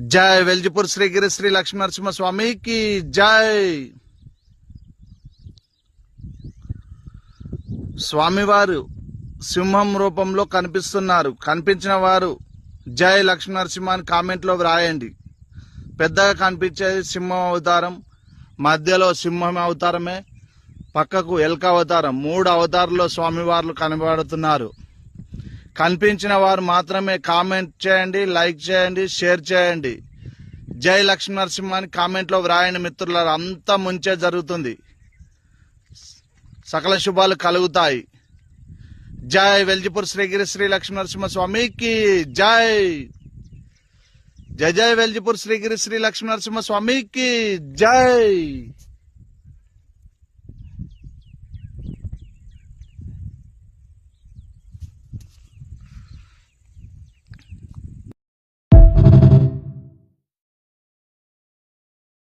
జై వెల్జిపూర్ శ్రీగిరి శ్రీ లక్ష్మీ నరసింహ స్వామికి జై. స్వామివారు సింహం రూపంలో కనిపిస్తున్నారు. కనిపించిన వారు జై లక్ష్మీ నరసింహ అని కామెంట్లో వ్రాయండి. పెద్దగా కనిపించేది సింహం అవతారం మధ్యలో సింహం అవతారమే పక్కకు ఎల్క అవతారం మూడు అవతారంలో స్వామివార్లు కనబడుతున్నారు. కనిపించిన వారు మాత్రమే కామెంట్ చేయండి లైక్ చేయండి షేర్ చేయండి. జై లక్ష్మీ నరసింహ అని కామెంట్లో వ్రాయండి మిత్రులారా అంతా ముంచే జరుగుతుంది. సకల శుభాలు కలుగుతాయి. జై వెల్జిపూర్ శ్రీగిరి శ్రీ లక్ష్మీ నరసింహ స్వామికి జై. జై జై వెల్జిపూర్ శ్రీగిరి శ్రీ లక్ష్మీ నరసింహ స్వామికి జై.